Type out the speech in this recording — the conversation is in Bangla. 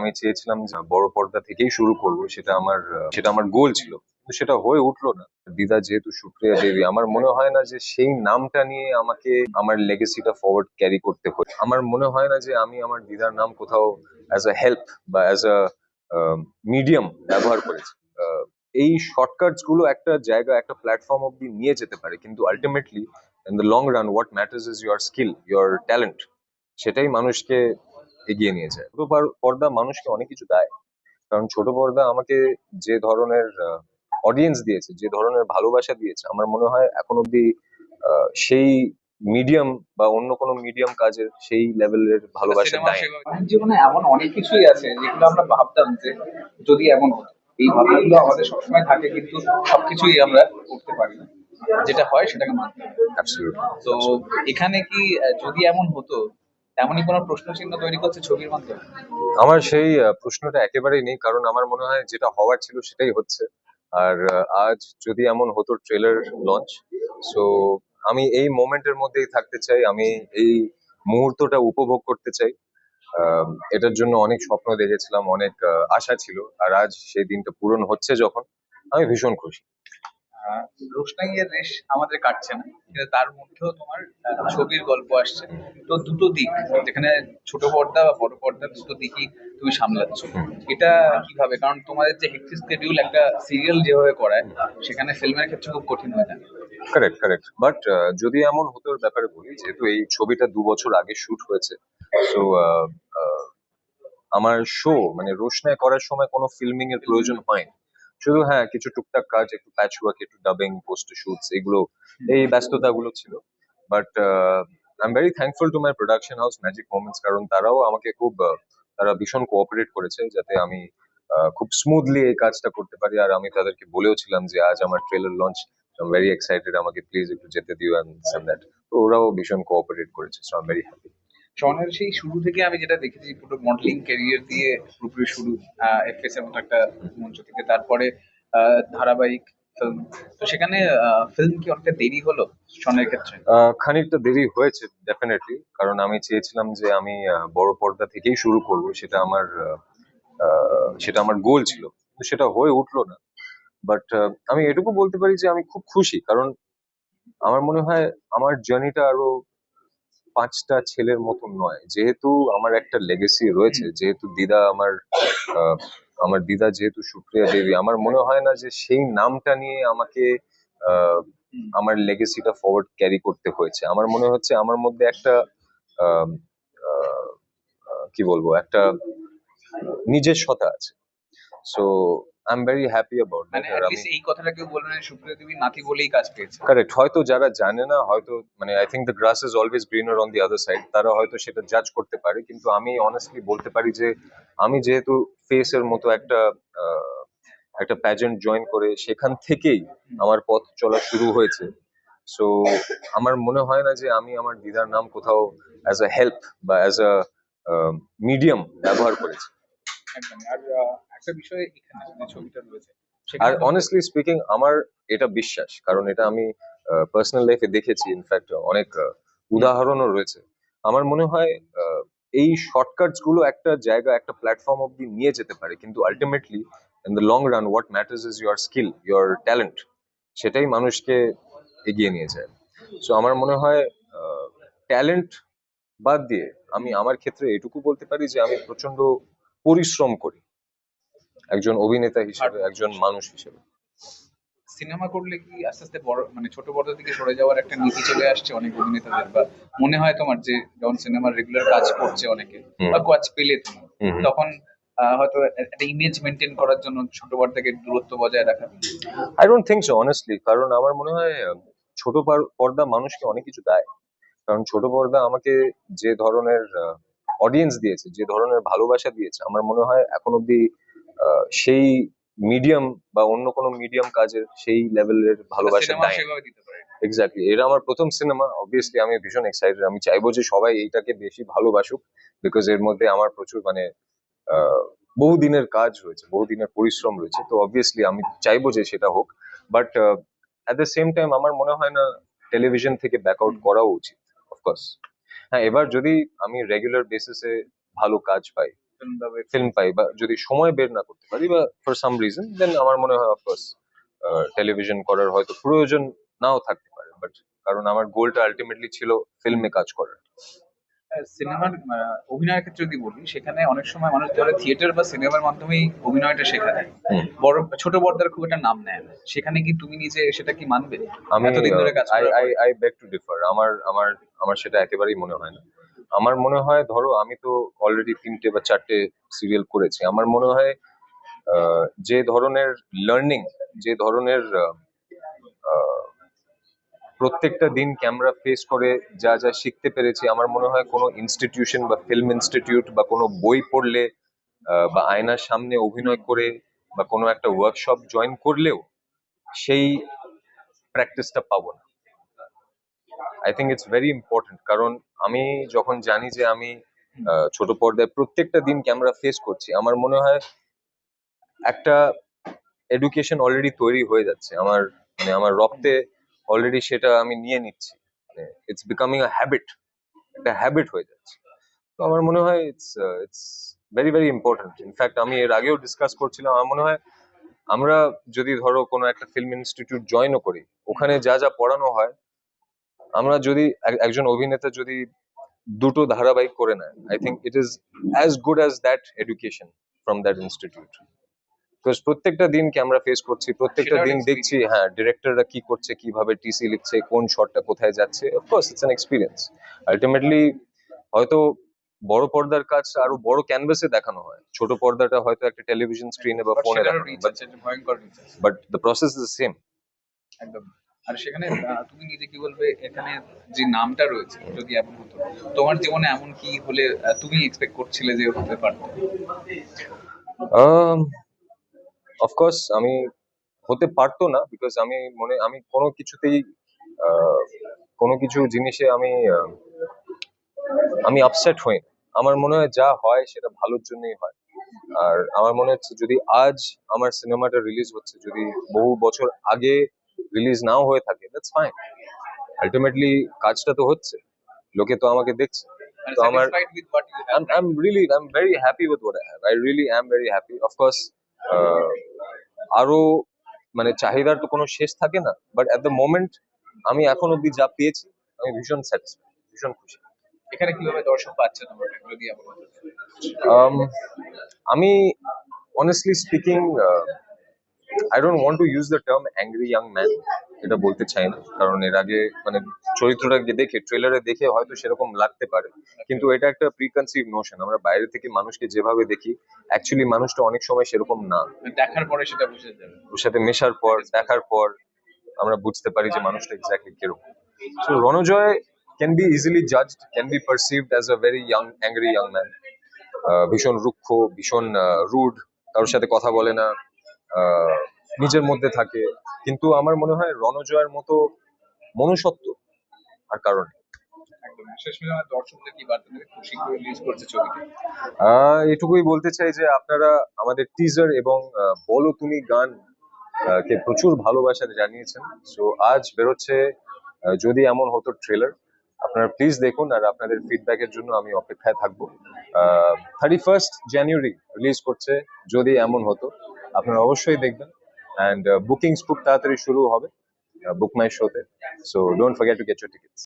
আমি চেয়েছিলাম যে বড় পর্দা থেকেই শুরু করব, সেটা আমার সেটা আমার গোল ছিল। কিন্তু সেটা হয়ে উঠল না। দিদা যেহেতু সুপ্রিয়া দেবী, আমার মনে হয় না যে সেই নামটা নিয়ে আমাকে আমার লেগেসিটা ফরওয়ার্ড ক্যারি করতে হয় আমার মনে হয় না যে আমি আমার দিদার নাম কোথাও অ্যাজ আ হেল্প বা অ্যাজ আ মিডিয়াম ব্যবহার করেছি। এই শর্টকাটসগুলো একটা জায়গা, একটা প্ল্যাটফর্ম অব্দি নিয়ে যেতে পারে, কিন্তু ultimately in the long run what matters is your skill your talent সেটাই মানুষকে এগিয়ে নিয়ে যায় ছোট পর্দা মানুষকে অনেক কিছু দেয়। কারণ ছোট পর্দা আমাকে যে ধরনের অডিয়েন্স দিয়েছে যে ধরনের ভালোবাসা দিয়েছে আমার মনে হয় এখন অব্দি সেই মিডিয়াম বা অন্য কোনো মিডিয়াম কাজের সেই লেভেলের ভালোবাসা দেয়। জীবনে এমন অনেক কিছুই আছে যেগুলো আমরা ভাবতাম যে যদি এমন হতো। এই ভাবনাগুলো আমাদের সবসময় থাকে কিন্তু সবকিছুই আমরা করতে পারি না। যেটা হয় সেটাকে মানতে হবে তো এখানে কি যদি এমন হতো এমনই কোনো প্রশ্ন চিহ্ন তৈরি করছে ছবির মাধ্যমে আমার সেই প্রশ্নটা একেবারেই নেই, কারণ আমার মনে হয় যেটা হওয়ার ছিল সেটাই হচ্ছে। আর আজ যদি এমন হতো ট্রেলার লঞ্চ সো আমি এই মোমেন্টের মধ্যেই থাকতে চাই, আমি এই মুহূর্তটা উপভোগ করতে চাই। এটার জন্য অনেক স্বপ্ন দেখেছিলাম, অনেক আশা ছিল, আর আজ সেই দিনটা পূরণ হচ্ছে যখন, আমি ভীষণ খুশি। আহ, রোশনাইয়ের রেশ আমাদের কাটছে না তার মধ্যেও তোমার ছবির গল্প আসছে তো দুটো দিক যেখানে ছোট পর্দা বা বড় পর্দা দুটো দিকই তুমি সামলাচ্ছ এটা কীভাবে কারণ তোমাদের যে হেক্টিক স্কেডিউল একটা সিরিয়াল যেভাবে করায় সেখানে ফিল্মের ক্ষেত্রে খুব কঠিন হয়ে যায় কারেক্ট কারেক্ট বাট যদি এমন হতে ব্যাপারে বলি যেহেতু এই ছবিটা দু বছর আগে শুট হয়েছে তো আমার শো মানে রোশনায় করার সময় কোনো ফিল্মিং এর প্রয়োজন হয়নি শুধু হ্যাঁ কিছু টুকটাক কাজ একটু প্যাচ ওয়ার্ক একটু ডাবিং পোস্ট শুটস এগুলো এই ব্যস্ততাগুলো ছিল। But I am very thankful to my production house Magic Moments কারণ তারাও আমাকে খুব তারা ভীষণ কোঅপারেট করেছে যাতে আমি আহ, খুব স্মুথলি এই কাজটা করতে পারি। আর আমি তাদেরকে বলেও ছিলাম যে আজ আমার trailer launch I am very excited আমাকে প্লিজ একটু যেতে দিও অ্যান্ড দ্যাট তো ওরাও ভীষণ কোঅপারেট করেছে so I am very happy শনের সেই শুরু থেকে আমি যেটা দেখেছি, পুরো মডেলিং ক্যারিয়ার দিয়ে পুরোপুরি শুরু এফএস এর মতো একটা মঞ্চ থেকে। তারপরে ধারাবাহিক ফিল্ম তো সেখানে ফিল্ম কি অনেকটা দেরি হলো শনের ক্ষেত্রে? খানিকটা দেরি হয়েছে ডেফিনেটলি কারণ আমি চেয়েছিলাম যে আমি বড় পর্দা থেকেই শুরু করব, সেটা আমার সেটা আমার গোল ছিল। সেটা হয়ে উঠল না। বাট আমি এটুকু বলতে পারি যে আমি খুব খুশি। কারণ আমার মনে হয়, আমার জার্নিটা আরও পাঁচটা ছেলের মতন নয়। যেহেতু আমার একটা লেগেসি রয়েছে যেহেতু দিদা আমার আমার দিদা যেহেতু সুপ্রিয়া দেবী আমার মনে হয় না যে সেই নামটা নিয়ে আমাকে আমার লেগেসিটা ফরওয়ার্ড ক্যারি করতে হয়েছে। আমার মনে হচ্ছে আমার মধ্যে একটা আহ, আহ, আহ, কি বলব একটা নিজের নিজস্বতা আছে। So I am very happy about মানে আমি least এই কথাটা কেউ বলবে না সুপ্রিয়া দেবী নাতি বলেই কাজ পেয়েছে। কারেক্ট হয়তো যারা জানে না হয়তো মানে I think the grass is always greener on the other side তারা হয়তো সেটা জাজ করতে পারে কিন্তু আমি অনেস্টলি বলতে পারি যে আমি যেহেতু ফেস এর মতো একটা একটা প্যাজেন্ট জয়েন করে সেখান থেকেই আমার পথ চলা শুরু হয়েছে। সো আমার মনে হয় না যে আমি আমার দিদার নাম কোথাও অ্যাজ আ হেল্প বা অ্যাজ আ মিডিয়াম ব্যবহার করেছি। একদম আর একটা বিষয় এখানে ছবিটা রয়েছে আর অনেস্টলি স্পিকিং আমার এটা বিশ্বাস, কারণ এটা আমি পার্সোনাল লাইফে দেখেছি ইনফ্যাক্ট অনেক উদাহরণও রয়েছে। আমার মনে হয় এই শর্টকাটসগুলো একটা জায়গা, একটা প্ল্যাটফর্ম অব্দি নিয়ে যেতে পারে, কিন্তু ultimately in the long run what matters is your skill your talent সেটাই মানুষকে এগিয়ে নিয়ে যায়। সো আমার মনে হয় ট্যালেন্ট বাদ দিয়ে, আমি আমার ক্ষেত্রে এটুকু বলতে পারি যে, আমি প্রচণ্ড পরিশ্রম করি। একজন অভিনেতা হিসেবে একজন মানুষ হিসেবে। সিনেমা করলে কি আস্তে আস্তে বড় মানে ছোট পর্দা থেকে সরে যাওয়ার একটা নীতি চলে আসছে অনেক অভিনেতাদের? বা মনে হয় তোমার যে যখন সিনেমার রেগুলার কাজ করছে অনেকে বা কাজ পেলে তুমি হুম হুম। তখন হয়তো একটা ইমেজ মেনটেন করার জন্য ছোট পর্দাকে দূরত্ব বজায় রাখা। I don't think so honestly কারণ আমার মনে হয় ছোট পর্দা মানুষকে অনেক কিছু দেয়। কারণ ছোট পর্দা আমাকে যে ধরনের অডিয়েন্স দিয়েছে যে ধরনের ভালোবাসা দিয়েছে আমার মনে হয় এখন অব্দি সেই মিডিয়াম বা অন্য কোনো মিডিয়াম কাজের সেই লেভেলের ভালোবাসা দেয়। পারে। এক্স্যাক্টলি এটা আমার প্রথম সিনেমা অবভিয়াসলি আমি ভীষণ এক্সাইটেড আমি চাইব যে সবাই এইটাকে বেশি ভালোবাসুক বিকজ এর মধ্যে আমার প্রচুর মানে আহ, বহু দিনের কাজ রয়েছে বহু দিনের পরিশ্রম রয়েছে তো অবভিয়াসলি আমি চাইব যে সেটা হোক but at the same time আমার মনে হয় না টেলিভিশন থেকে ব্যাক আউট করাও উচিত অফকোর্স হ্যাঁ এবার যদি আমি রেগুলার বেসিসে ভালো কাজ পাই ফিল্ম পাই বা যদি সময় বের না করতে পারি বা ফর সাম রিজন দেন আমার মনে হয় অফকোর্স টেলিভিশন করার হয়তো প্রয়োজন নাও থাকতে পারে বাট কারণ আমার গোলটা আলটিমেটলি ছিল ফিল্মে কাজ করার। সিনেমার অভিনয়ের ক্ষেত্রে যদি বলি সেখানে অনেক সময় মানুষ ধরে থিয়েটার বা সিনেমার মাধ্যমেই অভিনয়টা শেখা যায় বড় ছোট পর্দার খুব একটা নাম নেয় না। সেখানে কি তুমি নিজে সেটা কি মানবে? আমি I I I beg to differ আমার আমার আমার সেটা একেবারেই মনে হয় না। আমার মনে হয়, ধরো আমি তো অলরেডি তিনটে বা চারটে সিরিয়াল করেছি। আমার মনে হয় যে ধরনের লার্নিং যে ধরনের প্রত্যেকটা দিন ক্যামেরা ফেস করে যা যা শিখতে পেরেছি, আমার মনে হয় কোনো ইনস্টিটিউশন বা ফিল্ম ইনস্টিটিউট বা কোনো বই পড়লে বা আয়নার সামনে অভিনয় করে বা কোনো একটা ওয়ার্কশপ জয়েন করলেও, সেই প্র্যাকটিসটা পাবো না। I think it's very important কারণ আমি যখন জানি যে আমি ছোট পর্দায় প্রত্যেকটা দিন ক্যামেরা ফেস করছি, আমার মনে হয় একটা এডুকেশন অলরেডি তৈরি হয়ে যাচ্ছে। আমার মানে আমার রক্তে অলরেডি সেটা আমি নিয়ে নিচ্ছি। ইটস বিকামিং আ হ্যাবিট একটা হ্যাবিট হয়ে যাচ্ছে। তো আমার মনে হয় it's it's very very important in fact আমি এর আগেও ডিসকাস করছিলাম, আমার মনে হয় আমরা যদি ধরো কোনো একটা ফিল্ম ইনস্টিটিউট জয়েনও করি, ওখানে যা যা পড়ানো হয় আমরা যদি একজন অভিনেতা যদি দুটো ধারাবাহিক করে নেয় I think it is as good as that education from that institute because প্রত্যেকটা দিন ক্যামেরা ফেস করছি প্রত্যেকটা দিন দেখছি হ্যাঁ ডিরেক্টররা কি করছে কীভাবে টিসি লিখছে কোন শটটা কোথায় যাচ্ছে of course it's an experience ultimately হয়তো বড় পর্দার কাজ আরও বড় ক্যানভাসে দেখানো হয়। ছোট পর্দাটা হয়তো একটা টেলিভিশন স্ক্রিনে বা ফোনে। But the process is same একদম। আর সেখানে তুমি নিজে কি বলবে, এখানে যে নামটা রয়েছে, যদি এমন হতো, তোমার জীবনে এমন কি হলে তুমি এক্সপেক্ট করছিলে যে হতে পারতো অফকোর্স আমি হতে পারতো না বিকজ আমি মনে, আমি কোনো কিছুতেই কোনো কিছু জিনিসে আমি আমি আপসেট হই না। আমার মনে হয় যা হয় সেটা ভালোর জন্যই হয় আর আমার মনে হচ্ছে যদি আজ আমার সিনেমাটা রিলিজ হচ্ছে, যদি বহু বছর আগে রিলিজ নাও হয়ে থাকে দ্যাটস ফাইন আলটিমেটলি কাজটা তো হচ্ছে লোকে তো আমাকে দেখছে। তো আমার with what I'm, I'm really I'm very happy with what I have. I really am very happy. Of course, uh, আরও মানে চাহিদার তো কোনো শেষ থাকে না বাট এট দ্য মোমেন্ট আমি এখন অব্দি যা পেয়েছি আমি ভীষণ স্যাটিসফাইড ভীষণ খুশি। এখানে কীভাবে দর্শক পাচ্ছে তোমাকে যদি এমন হতো Um, আমি honestly speaking I don't want to use the term angry young man এটা বলতে চাই না। কারণ এর আগে মানে চরিত্রটাকে দেখে ট্রেলারে দেখে হয়তো সেরকম লাগতে পারে। কিন্তু এটা একটা প্রিকনসিভ নোশন আমরা বাইরে থেকে মানুষকে যেভাবে দেখি অ্যাকচুয়ালি মানুষটা অনেক সময় সেরকম না। মানে দেখার পরে সেটা বুঝে যাবে। ওর সাথে মেশার পর দেখার পর আমরা বুঝতে পারি যে মানুষটা এক্স্যাক্টলি কীরকম। So Ranjoy can be easily judged can be perceived as a very young angry young man ভীষণ রুক্ষ ভীষণ রুড কারোর সাথে কথা বলে না। আহ, নিজের মধ্যে থাকে। কিন্তু আমার মনে হয় রণজয়ের মতো মনুষ্যত্ব আর কারণ এটুকুই বলতে চাই যে আপনারা আমাদের টিজার এবং বলো তুমি গান কে প্রচুর ভালোবাসা জানিয়েছেন। সো আজ বেরোচ্ছে যদি এমন হতো ট্রেলার আপনারা প্লিজ দেখুন আর আপনাদের ফিডব্যাকের জন্য আমি অপেক্ষায় থাকব। থার্টি ফার্স্ট জানুয়ারি রিলিজ করছে যদি এমন হতো আপনারা অবশ্যই দেখবেন। অ্যান্ড বুকিংস খুব তাড়াতাড়ি শুরু হবে বুক মাই শোতে so don't forget to get your tickets